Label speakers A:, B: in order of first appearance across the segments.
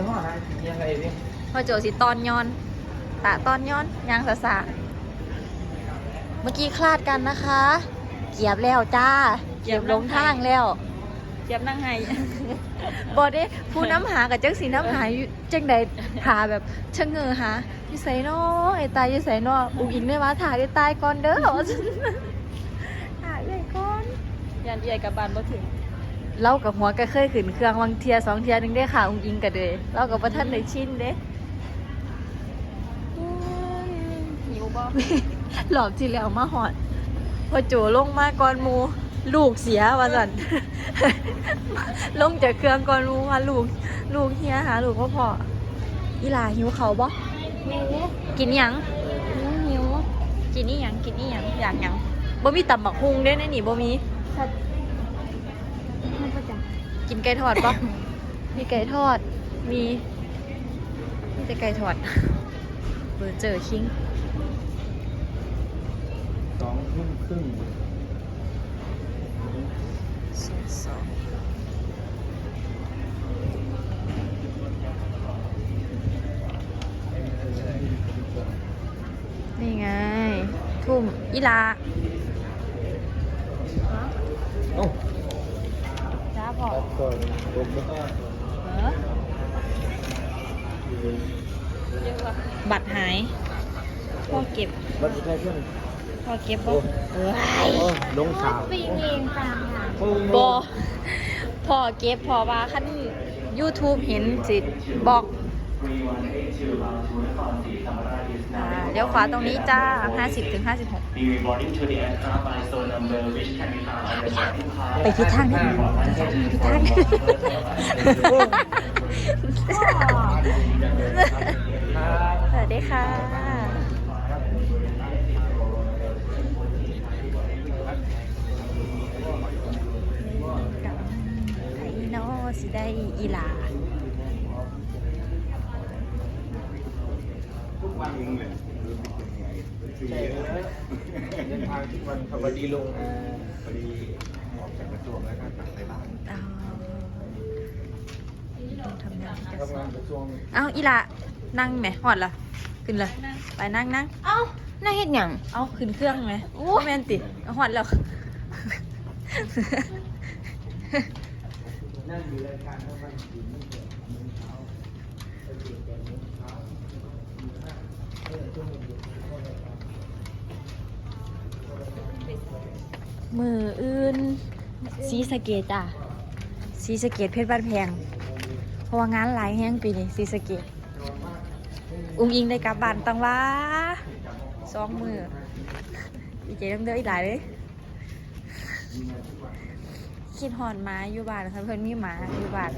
A: ยี่ห้อนะยังไงเนี่ย
B: พอโจสิตอนย้อนตะตอนย้อนยางสะสะเมื่อกี้คลาดกันนะคะ เกียบแล้วจ้า เกียบลงทางแล้ว
C: เจี๊ยบนั่งไห้
B: บอได้ผู้น้ำหากับจังสีน้ำหาอยู่จังใดหาแบบชะเง้อหาอยู่ใส่นอไอ้ตายอยู่ใส่นออุ้งอิงได้มาถ่ายไอ้ตายก่อนเด้อถ่ายไอ้ก่อน
C: ยันเอียกับบ้านบ่ถึง
B: เล่ากับหัวก็เคยขึ้นเครื่องวังเทียสองเทียหนึงได้ค่ะอุ้งอิงกันเลยเล่ากับประท่านในชินเด้
C: หิวบ่
B: หลอบที่แล้วมาหอด พอโจลงมาก่อนหมูลูกเสียว่าสันลงจากเครื่องก่อนหมูว่าลูก ลูกเฮียหาลูกพ่อพออีหลาหิวเขาวบ่
C: หิว
B: กินหยัง
C: หิว
B: กินนี่ยังกินนี่ยังอยากหยังบ่มีตำบักฮุงเด้ในนี่บ่มี
C: มันก็จะ
B: กินไก่ทอดปะมีไก่ทอด มีมีแต่ไก่ทอดเบอร์เจอคิง
A: สองทุ่มครึ่ง
B: ศูนย์สองนี่ไง ทุ่มอีลา
A: เอ้า
B: จ้า พอ
A: ตัดก่อนผมแล้วก็
B: เออ
C: เยอะกว่า
B: บัตรหาย พ่อเก็บ
A: วัดสุดท้ายเพื่อน
B: พ่อเก็บบ่เอ้ย
A: โอ้ลงสาว
C: ปีเองตามหา
A: โอ้
B: บอพ่อเก็บพ่อว่าขั้น YouTube เห็นสิบอก อ่าเดี๋ยวขวาตรงนี้จ้า 50ถึง56
D: Be reboarding to the aircraft by zone number which can be found on the boarding pass.
B: ไปทิศทางนี้ไปทิศทางนี้สวัสดีค่ะไทยนอสิได้อี หลา
A: ใช่เลยเดินทางที่วันพอดีลงพอดีออกจากกระทรวงแล้วก็กลับไปบ้าน
B: เอาต้องทำงานที่กระทรว
A: ทำงางนกระทรวง
B: เอาอีหละนั่งไหมหอดละขึ้นเลยไปนั่งนั่ง
C: เอ้าน่าเฮ็ดหยัง
B: เอาขึ้นเครื่องไหมโอ้แมนติเอาหอดแล้ว
A: นั่งอยู่รายการเท่านั้นอยู่นี่เดี๋ยวโมงเช้าไปเจ็ดแปดโมงเช้าเออชั่วโมงเดียวเข้ารายการ
B: มืออื่นสีสะเกตจ้ะสีสะเกตเพชรบ้านแพง เพราะว่างานหลายแห้งปีนี้สีสะเกตอุ้งอิงได้กลับบ้านตังว่าสองมืออีเจน้ำเด้ออีกหลายเลยคิดหอนหมาอยู่บ้านค่ะเพิ่อนมีหมาอยู่บ้าน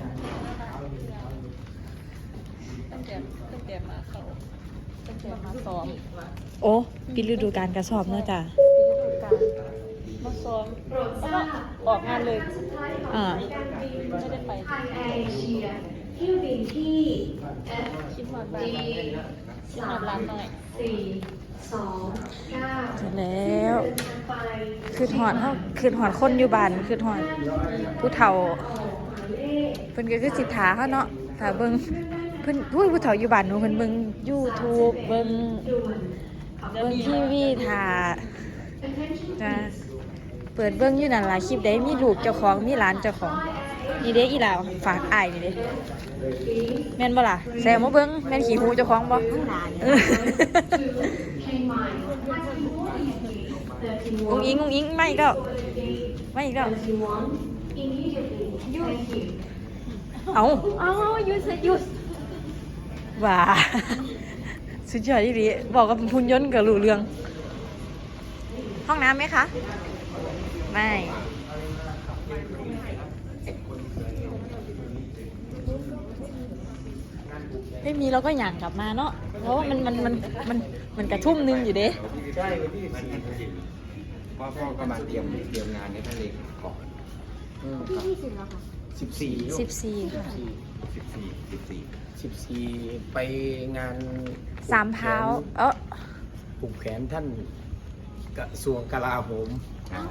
C: ตั้งแต่ตั้งแต่มาเขา ตั้งแต่มาซ้อม
B: โอ้ปิดฤดูการกระสอบเนอะจ้ะ
C: ปีฤดูกาลมาซ้อมแล้วก็ออกงานเลย
B: อ่า
C: ไม่ได้ไป
E: ไทยแอร์เอเชียเที่ยวบินที่ F
C: คิดฮอดบ้าน
E: D
C: คิดฮอดร้านหน่อย
E: สี่สองเก้า
B: เสร็จแล้ว
E: เดินทางไป
B: คือหอนเฮาคือหอนคนอยู่บ้านคือหอนผู้เฒ่า
E: หมายเลข
B: เพิ่นก็คือสิทธาเขาเนาะถ้าเบิ่ง เพิ่นอุ้ยผู้เฒ่าอยู่บ้านหนูเพิ่นเบิ่ง YouTube เบิ่ง
E: ด่วน
B: เบิ่งทีวีถ่าจ้ะเปิดเบิ่งอยู่นั่นล่ะคลิปใดมีลูกเจ้าของมีหลานเจ้าของ นี่เด้อีหลาฝากอ้ายนี่เด้แม่นบ่ล่ะแซมมาเบิ่งแม่นขี้หูเจ้าของบ่เออ
E: เพลงใหม่31
B: อุ้งอิงอุ้งอิงไม่อีกแล้วไม่อีกแล้ว
E: 31 immediately thank you
B: เอ้า
C: อ้าวยุสยุส
B: ว่า สุดยอดอีหลีบอกกับพุนยนต์กับรู้เรื่อง ห้องน้ำไหมคะ ไม่ ไม่มีเราก็หย่างกลับมาเนาะเพราะว่ามันมันมันมันมันกระทุ่มนึงอยู่เด้
A: ใช่วันที่สี่พ่อพ่อก็มาเตรียมเตรียมงานให้ท่านเองก่อน
C: ที่ยี่สิบแล้วค่ะ
A: สิบสี่
B: สิบสี่ค่ะ
A: สิบสี่สิบสี่สิบสี่ไปงาน
B: สามเท้าเออ
A: ผูกแขนท่านกระทรวงกลาโหม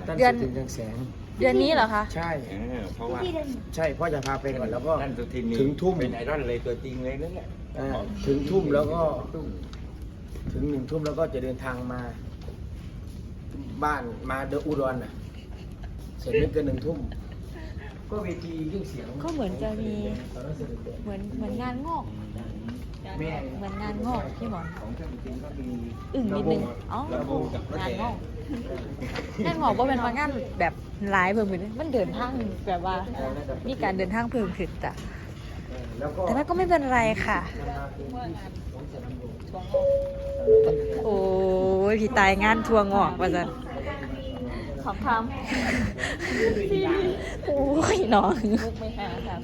A: ท่าน
B: เดือน
A: สุทินจังแสง
B: เดือนนี้เหรอคะ
A: ใช่
F: เออเพราะว่า
A: ใช่พ่อจะพาไปก่อนแล้วก็
F: ท่านสุทินนี่
A: ถึงทุ่ม
F: เป็นไอดอลเลยตัวจริงเลยนั่นแหละ
A: เอ่อถึงทุ่มแล้วก็ ถึงหนึ่งทุ่มแล้วก็จะเดินทางมา บ้านมาเดอะอุดรน่ะ เสร็จไม่เกินหนึ่งทุ่ม ก็เวทีเครื่องเสียง
B: ก็เหมือนจะมี
A: ตอนนั้นเสด็จเด็จ
B: เหมือนเหมือนงานงอก
A: แม่
B: เหมือนงานงอกพี่หมอน
F: ของท่านสุทินก็มี
B: อึ่งนิดนึงอ๋อ
F: ระวงกับรถ
B: งาน
F: แห่
B: งอกงานงอกว่าเป็นว่างานแบบหลายเพิ่มขึ้นมันเดินทางแบบว่า มีการเดินทางเพิ่มขึ้นจ้ะ
A: แล้วก็
B: แต่ว่าก็ไม่เป็นไรค่ะ โอ้ยพี่ตายงานทัวร์งอกว่าจัน
C: ขอบค
B: โอ้ย น้องำ
C: มุกไม่หาค่ะ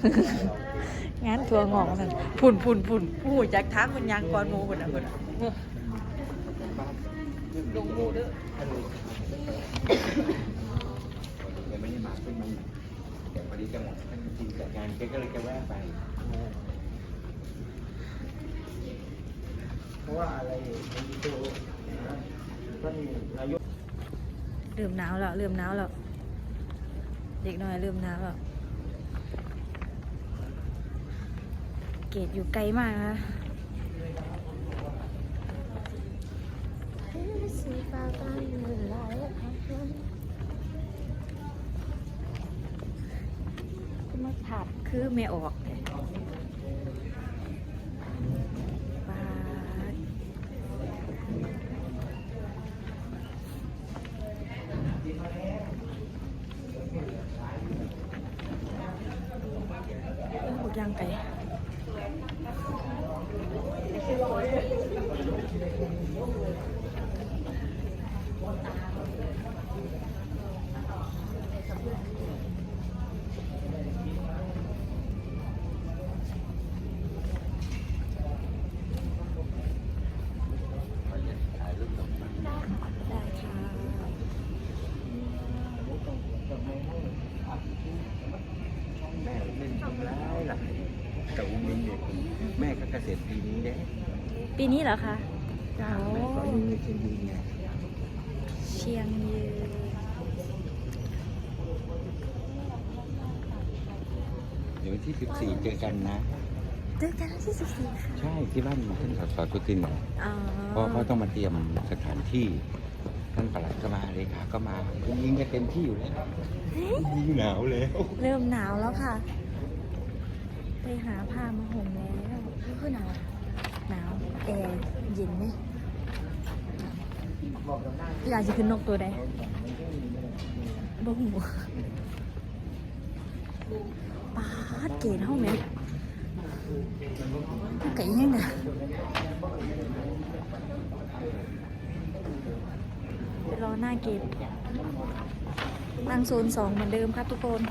B: งานทัวร์งอกว่าจันพุ่นพุ่นพุ่นโอ้ยจากทักมันยังก่อนหมูคนน่ะคนน่ะ
C: ลงมูเด้อ
F: เดี๋ยวไม่ได้มาขึ้นมันแต่พอดีจังหวะท่านสุทินจัดงานแกก็เลยจะแวะไป
A: เพราะว่าอะไรมันมีตัวนะท่านนายก
B: เริ่มหนาวแล้วเริ่มหนาวแล้ว เด็กน้อยเริ่มหนาวแล้วเกตอยู่ไกลมากนะสีฟ้าตาเงินลายมาถัดคือไม่ออกเนี่ยปาด หมด ย่างไก่ได้ค่ะ
F: แม่เล่นทำร้ายหลาย แต่อุ้มมินเนี่ยแม่ก็เกษตรปีนี้เด้
B: ปีนี้เหรอคะ
F: จ้า
B: โอ้
F: แม่ก็อยู่ในเชียงดีไง
B: เชียงยืน
F: เดี๋ยววันที่14เจอกันนะ
B: เจอกันที่สิบสี่ค่ะ
F: ใช่ที่บ้านท่านสสสุทินน่ะ
B: อ๋อ
F: เพราะเขาต้องมาเตรียมสถานที่ท่านปลัดก็มาเลขาก็มาคุณยิงก็เต็มที่อยู่แล้วยิงหนาวแล้ว
B: เริ่มหนาวแล้วค่ะ ไปหาผ้ามาห่มแล้วนี่คือหนาวหนาวแอร์เย็นไหมพี่อาจจะขึ้นนกตัวใดบ่หูปาดเกณฑ์ห้องไหมไก่ยังไงรอหน้าเกณฑ์นั่งโซนสองเหมือนเดิมครับทุกคน